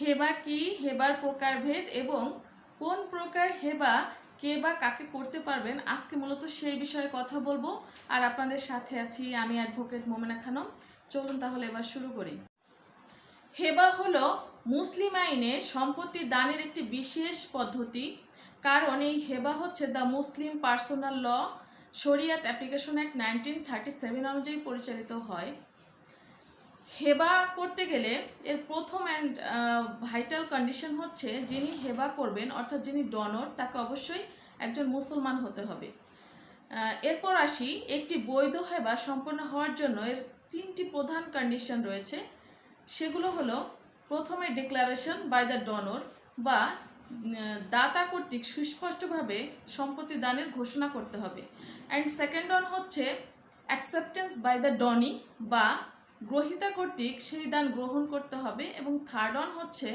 হেবা কি, হেবার প্রকারভেদ এবং কোন প্রকার হেবা কে বা কাকে করতে পারবেন, আজকে মূলত সেই বিষয়ে কথা বলব। আর আপনাদের সাথে আছি আমি অ্যাডভোকেট মোমেনা খানম। চলুন তাহলে এবার শুরু করি। হেবা হলো মুসলিম আইনে সম্পত্তি দানের একটি বিশেষ পদ্ধতি। কারণ এই হেবা হচ্ছে দ্য মুসলিম পার্সোনাল ল, শরিয়াত application act nineteen thirty seven অনুযায়ী পরিচালিত হয়। হেবা করতে গেলে এর প্রথম অ্যান্ড ভাইটাল কন্ডিশন হচ্ছে যিনি হেবা করবেন, অর্থাৎ যিনি ডনর তাকে অবশ্যই একজন মুসলমান হতে হবে। এরপর আসি, একটি বৈধ হেবা সম্পন্ন হওয়ার জন্য এর তিনটি প্রধান কন্ডিশন রয়েছে। সেগুলো হলো, প্রথমে ডিক্লারেশন বাই দ্য ডনর বা দাতা কর্তৃক সুস্পষ্টভাবে সম্পত্তি দানের ঘোষণা করতে হবে। অ্যান্ড সেকেন্ড ওয়ান হচ্ছে অ্যাকসেপ্টেন্স বাই দ্য ডনি বা গ্রহিতা কর্তৃক সেই দান গ্রহণ করতে হবে এবং থার্ড ওয়ান হচ্ছে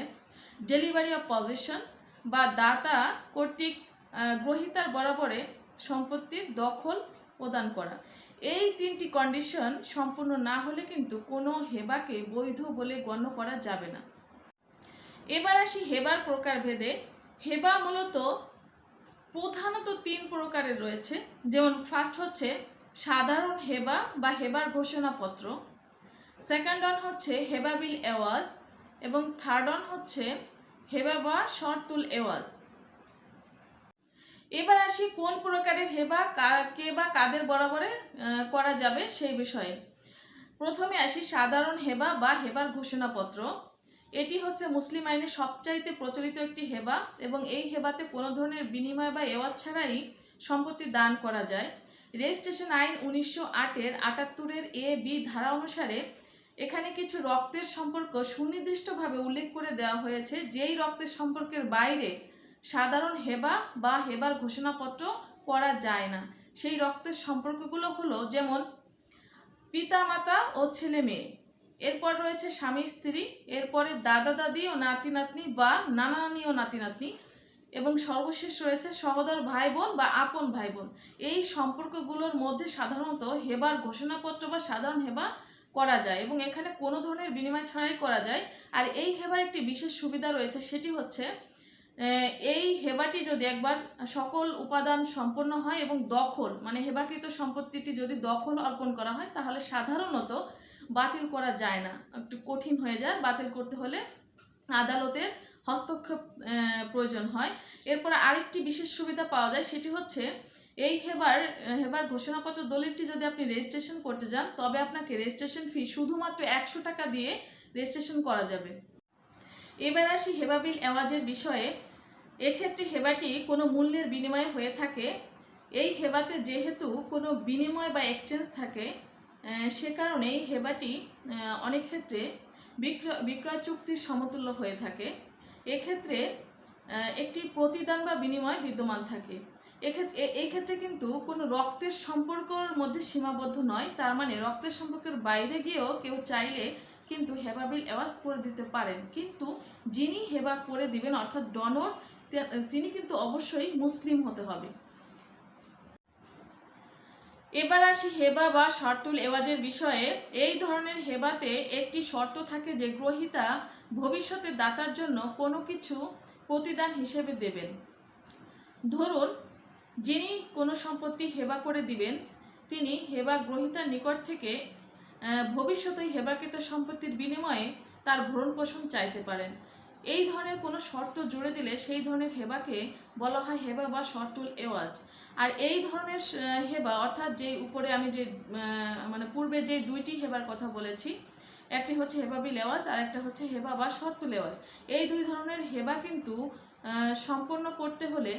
ডেলিভারি অফ পজিশন বা দাতা কর্তৃক গ্রহিতার বরাবরে সম্পত্তির দখল প্রদান করা। এই তিনটি কন্ডিশন সম্পূর্ণ না হলে কিন্তু কোনো হেবাকে বৈধ বলে গণ্য করা যাবে না। এবার আসি হেবার প্রকারভেদে। হেবা মূলত প্রধানত তিন প্রকারের রয়েছে। যেমন ফার্স্ট হচ্ছে সাধারণ হেবা বা হেবার ঘোষণাপত্র। সেকেন্ড অন হচ্ছে হেবাবিল এওয়াজ এবং থার্ড অন হচ্ছে হেবা বা শর্তুল এওয়াজ এবার আসি কোন প্রকারের হেবা কা- বা কাদের বরাবরে করা যাবে সেই বিষয়ে। প্রথমে আসি সাধারণ হেবা বা হেবার ঘোষণাপত্র। এটি হচ্ছে মুসলিম আইনে সবচাইতে প্রচলিত একটি হেবা এবং এই হেবাতে কোনো ধরনের বিনিময় বা এওয়াজ ছাড়াই সম্পত্তি দান করা যায়। রেজিস্ট্রেশন আইন উনিশশো আটের আটাত্তরের এ, বি ধারা অনুসারে এখানে কিছু রক্তের সম্পর্ক সুনির্দিষ্টভাবে উল্লেখ করে দেওয়া হয়েছে। যেই রক্তের সম্পর্কের বাইরে সাধারণ হেবা বা হেবার ঘোষণাপত্র করা যায় না। সেই রক্তের সম্পর্কগুলো হলো যেমন, পিতামাতা ও ছেলে মেয়ে। এরপর রয়েছে স্বামী, স্ত্রী। এরপরে দাদা দাদি ও নাতি নাতনি বা নানা নানি ও নাতি নাতনি এবং সর্বশেষ রয়েছে সহোদর ভাই বোন বা আপন ভাই বোন এই সম্পর্কগুলোর মধ্যে সাধারণত হেবার ঘোষণাপত্র বা সাধারণ হেবা করা যায় এবং এখানে কোনো ধরনের বিনিময় ছাড়াই করা যায়। আর এই হেবার একটি বিশেষ সুবিধা রয়েছে, সেটি হচ্ছে এই হেবাটি যদি একবার সকল উপাদান সম্পন্ন হয় এবং দখল মানে হেবাকৃত সম্পত্তিটি যদি দখল অর্পণ করা হয়, তাহলে সাধারণত বাতিল করা যায় না। একটু কঠিন হয়ে যায়। বাতিল করতে হলে আদালতের হস্তক্ষেপ প্রয়োজন হয়। এরপরে আরেকটি বিশেষ সুবিধা পাওয়া যায়, সেটি হচ্ছে এই হেবার হেবার ঘোষণাপত্র দলিলটি যদি আপনি রেজিস্ট্রেশন করতে যান, তবে আপনাকে রেজিস্ট্রেশন ফি শুধুমাত্র একশো টাকা দিয়ে রেজিস্ট্রেশন করা যাবে। এবার আসি হেবাবিল এওয়াজের বিষয়ে। এক্ষেত্রে হেবাটি কোনো মূল্যের বিনিময়ে হয়ে থাকে। এই হেবাতে যেহেতু কোনো বিনিময় বা এক্সচেঞ্জ থাকে সে কারণেই হেবাটি অনেক ক্ষেত্রে বিক্রয় বিক্রয় চুক্তির সমতুল্য হয়ে থাকে। এক্ষেত্রে একটি প্রতিদান বা বিনিময় বিদ্যমান থাকে। এক্ষেত্রে এই ক্ষেত্রে কিন্তু কোনো রক্তের সম্পর্কর মধ্যে সীমাবদ্ধ নয়, তার মানে রক্তের সম্পর্কের বাইরে গিয়েও কেউ চাইলে কিন্তু হেবাবিল অ্যাওয়াজ করে দিতে পারেন। কিন্তু যিনি হেবা করে দিবেন, অর্থাৎ ডনর তিনি কিন্তু অবশ্যই মুসলিম হতে হবে। এবার আসি হেবা বা শর্তুল এওয়াজের বিষয়ে। এই ধরনের হেবাতে একটি শর্ত থাকে যে গ্রহীতা ভবিষ্যতে দাতার জন্য কোনো কিছু প্রতিদান হিসেবে দেবেন। ধরুন, যিনি কোনো সম্পত্তি হেবা করে দিবেন, তিনি হেবা গ্রহীতার নিকট থেকে ভবিষ্যতে হেবাকৃত সম্পত্তির বিনিময়ে তার ভরণ পোষণ চাইতে পারেন। এই ধরনের কোনো শর্ত জুড়ে দিলে সেই ধরনের হেবাকে বলা হয় হেবা বা শর্তুল এওয়াজ। আর এই ধরনের হেবা অর্থাৎ যে উপরে আমি যে মানে পূর্বে যে দুইটি হেবার কথা বলেছি, একটি হচ্ছে হেবাবি লেওয়াজ আর একটা হচ্ছে হেবা বা শর্তুল লেওয়াজ এই দুই ধরনের হেবা কিন্তু সম্পন্ন করতে হলে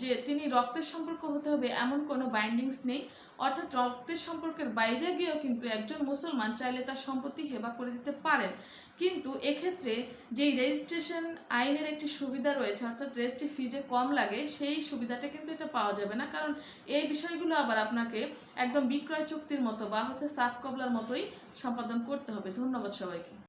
যে তিনি রক্তের সম্পর্ক হতে হবে এমন কোনো বাইন্ডিংস নেই। অর্থাৎ রক্তের সম্পর্কের বাইরে গিয়েও কিন্তু একজন মুসলমান চাইলে তার সম্পত্তি হেবা করে দিতে পারেন। কিন্তু এক্ষেত্রে যেই রেজিস্ট্রেশন আইনের একটি সুবিধা রয়েছে, অর্থাৎ রেজিস্ট্রি ফি যে কম লাগে, সেই সুবিধাটা কিন্তু এটা পাওয়া যাবে না। কারণ এই বিষয়গুলো আবার আপনাকে একদম বিক্রয় চুক্তির মতো বা হচ্ছে সাত কবলার মতোই সম্পাদন করতে হবে। ধন্যবাদ সবাইকে।